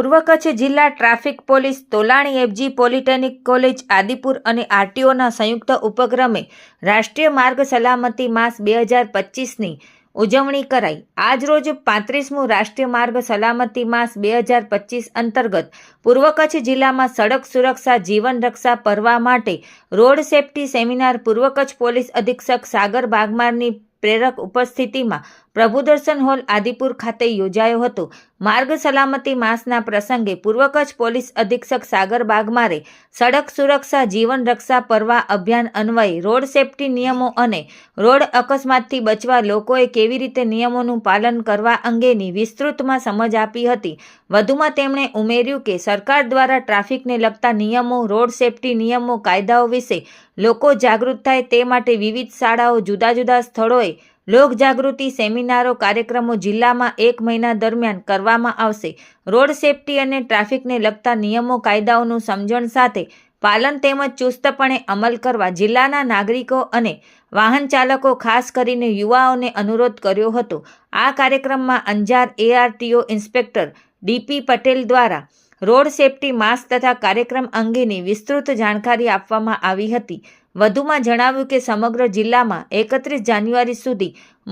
પૂર્વ કચ્છ જિલ્લા traffic police Tolani FG polytechnic college Adipur અને આરટીઓના સંયુક્ત ઉપક્રમે રાષ્ટ્રીય માર્ગ સલામતી માસ બે હજાર પચીસની ઉજવણી કરાઈ. આજરોજ પાંત્રીસમું રાષ્ટ્રીય માર્ગ સલામતી માસ બે હજાર પચીસ અંતર્ગત પૂર્વ કચ્છ જિલ્લામાં સડક સુરક્ષા, જીવન રક્ષા પરવા માટે રોડ સેફટી સેમિનાર પૂર્વ કચ્છ પોલીસ અધિક્ષક સાગર બાગમારની પ્રેરક ઉપસ્થિતિમાં પ્રભુદર્શન હોલ આદિપુર ખાતે યોજાયો હતો. માર્ગ સલામતી માસના પ્રસંગે પૂર્વ કચ્છ પોલીસ અધિક્ષક સાગર બાગમારે સડક સુરક્ષા, જીવન રક્ષા, પરવા અભિયાન અન્વયે રોડ સેફટી નિયમો અને રોડ અકસ્માતથી બચવા લોકોએ કેવી રીતે નિયમોનું પાલન કરવા અંગેની વિસ્તૃતમાં સમજ આપી હતી. વધુમાં તેમણે ઉમેર્યું કે સરકાર દ્વારા ટ્રાફિકને લગતા નિયમો, રોડ સેફટી નિયમો, કાયદાઓ વિશે લોકો જાગૃત થાય તે માટે વિવિધ શાળાઓ જુદા જુદા સ્થળોએ લોક જાગૃતિ સેમિનારો કાર્યક્રમો જિલ્લામાં એક મહિના દરમિયાન કરવામાં આવશે. રોડ સેફટી અને ટ્રાફિકને લગતા નિયમો, કાયદાઓનું સમજણ સાથે પાલન તેમજ ચુસ્તપણે અમલ કરવા જિલ્લાના નાગરિકો અને વાહન ચાલકો, ખાસ કરીને યુવાઓને અનુરોધ કર્યો હતો. આ કાર્યક્રમમાં Anjar ARTO inspector DP Patel દ્વારા રોડ સેફટી માસ તથા કાર્યક્રમ અંગેની વિસ્તૃત જાણકારી આપવામાં આવી હતી. વધુમાં જણાવ્યું કે સમગ્ર જિલ્લામાં એકત્રીસ જાન્યુઆરી સુધી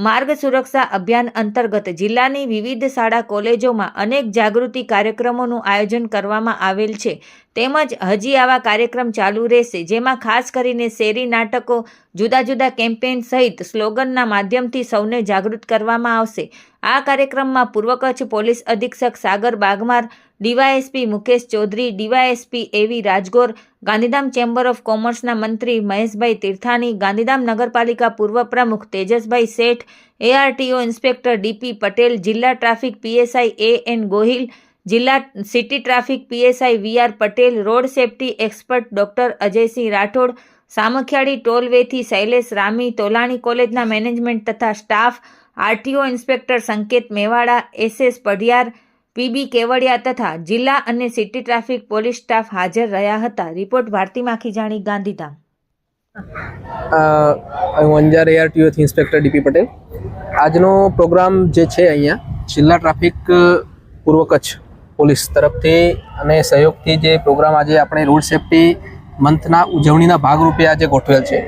માર્ગ સુરક્ષા અભિયાન અંતર્ગત જિલ્લાની વિવિધ શાળા કોલેજોમાં અનેક જાગૃતિ કાર્યક્રમોનું આયોજન કરવામાં આવેલ છે. તેમજ હજી આવા કાર્યક્રમ ચાલુ રહેશે, જેમાં ખાસ કરીને શેરી નાટકો, જુદા જુદા કેમ્પેઇન સહિત સ્લોગનના માધ્યમથી સૌને જાગૃત કરવામાં આવશે. આ કાર્યક્રમમાં પૂર્વ કચ્છ પોલીસ અધિક્ષક Sagar Bagmar, DYSP Mukesh Chaudhari, DYSP AV Rajgor, Gandhidham chamber of કોમર્સના મંત્રી મહેશભાઈ તીર્થાણી, ગાંધીધામ નગરપાલિકા પૂર્વ પ્રમુખ તેજસભાઈ શેઠ, એઆરટીઓ ઇન્સ્પેક્ટર ડીપી પટેલ, જિલ્લા traffic PSI A N Gohil, જિલ્લા city traffic PSI V R Patel, road safety expert doctor Ajaysinh Rathod, Samakhiyali ટોલવેથી Shailesh Rami, Tolani કોલેજના management તથા staff RTO inspector Sanket Mewada, SS Padhiyar, PB Kevadia તથા જિલ્લા અને city traffic police staff હાજર રહ્યા હતા. Report Bharti Makhijani Gandhidham. હું અંજાર એઆરટીઓથી ઇન્સ્પેક્ટર ડીપી પટેલ. આજનો પ્રોગ્રામ જે છે અહીંયા, જિલ્લા ટ્રાફિક પૂર્વ કચ્છ પોલીસ તરફથી અને સહયોગથી જે પ્રોગ્રામ આજે આપણે રોડ સેફટી મંથના ઉજવણીના ભાગરૂપે આજે ગોઠવેલ છે.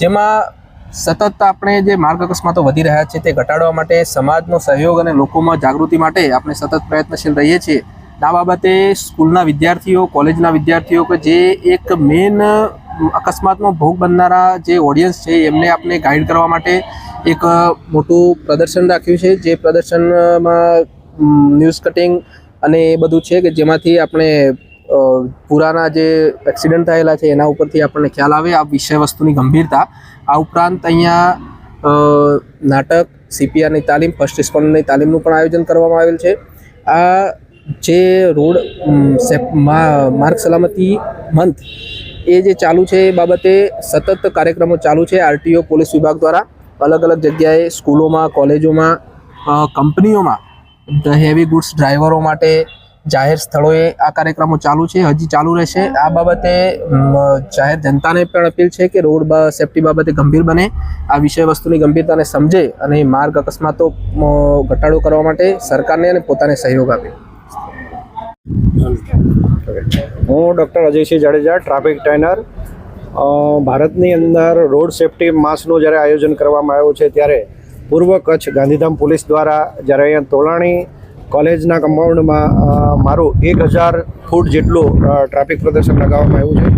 જેમાં સતત આપણે જે માર્ગ અકસ્માતો વધી રહ્યા છે તે ઘટાડવા માટે સમાજનો સહયોગ અને લોકોમાં જાગૃતિ માટે આપણે સતત પ્રયત્નશીલ રહીએ છીએ. આ બાબતે સ્કૂલના વિદ્યાર્થીઓ, કોલેજના વિદ્યાર્થીઓ કે જે એક મેન અકસ્માતનો ભોગ બનનારા જે ઓડિયન્સ છે, એમને આપણે ગાઈડ કરવા માટે એક મોટું પ્રદર્શન રાખ્યું છે. જે પ્રદર્શનમાં ન્યૂઝ કટિંગ અને એ બધું છે કે જેમાંથી આપણે પુરાના જે એક્સિડન્ટ થયેલા છે, એના ઉપરથી આપણને ખ્યાલ આવે આ વિષય વસ્તુની ગંભીરતા. આ ઉપરાંત અહીંયા નાટક, સીપીઆરની તાલીમ ફર્સ્ટ રિસ્પોન્ડની તાલીમનું પણ આયોજન કરવામાં આવેલ છે. આ જે રોડ માર્ગ સલામતી મંથ, એ જે ચાલુ છે, એ બાબતે સતત કાર્યક્રમો ચાલુ છે, આરટીઓ, પોલીસ વિભાગ દ્વારા. અલગ અલગ જગ્યાએ સ્કૂલોમાં, કોલેજોમાં કંપનીઓમાં હેવી ગુડ્સ ડ્રાઈવરો માટે જાહેર સ્થળોએ આ કાર્યક્રમો ચાલુ છે, હજી ચાલુ રહેશે. આ બાબતે જાહેર જનતાને પણ અપીલ છે કે રોડ સેફટી બાબતે ગંભીર બને. આ વિષય વસ્તુની ગંભીરતાને સમજે અને માર્ગ અકસ્માતો ઘટાડો કરવા માટે સરકારને અને પોતાને સહયોગ આપે. હું doctor Ajaysinh Jadeja, traffic trainer. ભારતની અંદર રોડ સેફટી માસનું જ્યારે આયોજન કરવામાં આવ્યું છે, ત્યારે પૂર્વ કચ્છ ગાંધીધામ પોલીસ દ્વારા જ્યારે અહીંયા તોલાણી કોલેજના કમ્પાઉન્ડમાં મારું એક હજાર ફૂટ જેટલું ટ્રાફિક પ્રદર્શન લગાવવામાં આવ્યું છે.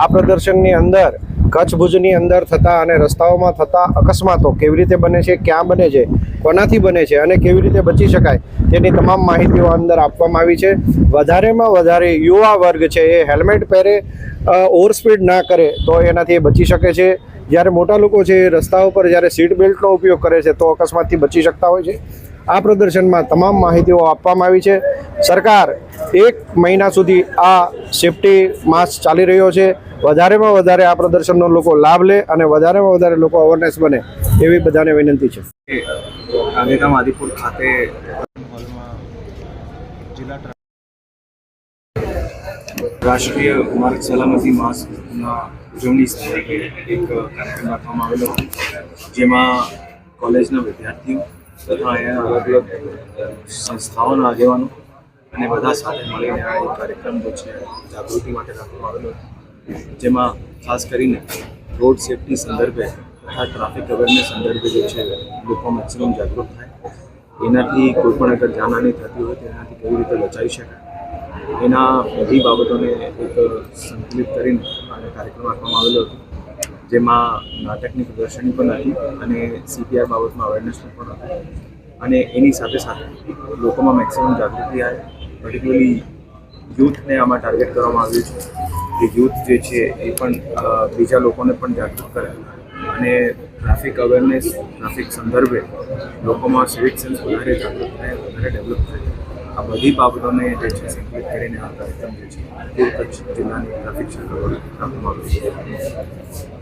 આ પ્રદર્શનની અંદર, કચ્છ ભુજની અંદર થતા અને રસ્તાઓમાં થતા અકસ્માતો કેવી રીતે બને છે, ક્યાં બને છે, કોનાથી બને છે અને કેવી રીતે બચી શકાય, તેની તમામ માહિતીઓ અંદર આપવામાં આવી છે. વધારેમાં વધારે યુવા વર્ગ છે, એ હેલ્મેટ પહેરે ઓવર સ્પીડ ના કરે, તો એનાથી બચી શકે છે. જ્યારે મોટા લોકો છે રસ્તા ઉપર જ્યારે સીટ બેલ્ટનો ઉપયોગ કરે છે, તો અકસ્માતથી બચી શકતા હોય છે. આ પ્રદર્શનમાં તમામ માહિતીઓ આપવામાં આવી છે. સરકાર એક મહિના સુધી આ સેફટી માસ ચાલી રહ્યો છે. વધારેમાં વધારે આ પ્રદર્શનનો લોકો લાભ લે અને વધારેમાં વધારે લોકો અવેરનેસ બને એવી બધાને વિનંતી છે. ગાંધીધામ આદિપુર ખાતે જિલ્લા રાષ્ટ્રીય માર્ગ સલામતી માસના ઉજવણી સ્થળે એક કાર્યક્રમ રાખવામાં આવેલો. જેમાં કોલેજના વિદ્યાર્થીઓ તથા અહીંયા અલગ અલગ સંસ્થાઓના આગેવાનો અને બધા સાથે મળીને આ એક કાર્યક્રમ જે છે, જાગૃતિ માટે રાખવામાં આવેલો હતો જેમાં ખાસ કરીને રોડ સેફટી સંદર્ભે તથા ટ્રાફિક અવેરનેસ સંદર્ભે જે છે, લોકો મેક્સિમમ જાગૃત થાય. એનાથી કોઈ પણ અગર જાનહાની થતી હોય તો એનાથી કેવી રીતે બચાવી શકાય? એના બધી બાબતોને એક સંકલિત કરીને આ કાર્યક્રમ રાખવામાં આવેલો હતો જેમાં નાટકની પ્રદર્શની પણ હતી અને સીપીઆર બાબતમાં અવેરનેસનું પણ હતું. અને એની સાથે સાથે લોકોમાં મેક્સિમમ જાગૃતિ આવે. પર્ટિક્યુલરલી યુથને આમાં ટાર્ગેટ કરવામાં આવ્યું છે. કે યુથ જે છે એ પણ બીજા લોકોને પણ જાગૃત કરે. અને ટ્રાફિક અવેરનેસ ટ્રાફિક સંદર્ભે લોકોમાં સિવિક સેન્સ વધારે જાગૃત થાય, વધારે ડેવલપ થાય. આ બધી બાબતોને જે છે સંકલિત કરીને આ કાર્યક્રમ જે છે કચ્છ જિલ્લાની ટ્રાફિક દ્વારા રાખવામાં આવ્યો છે.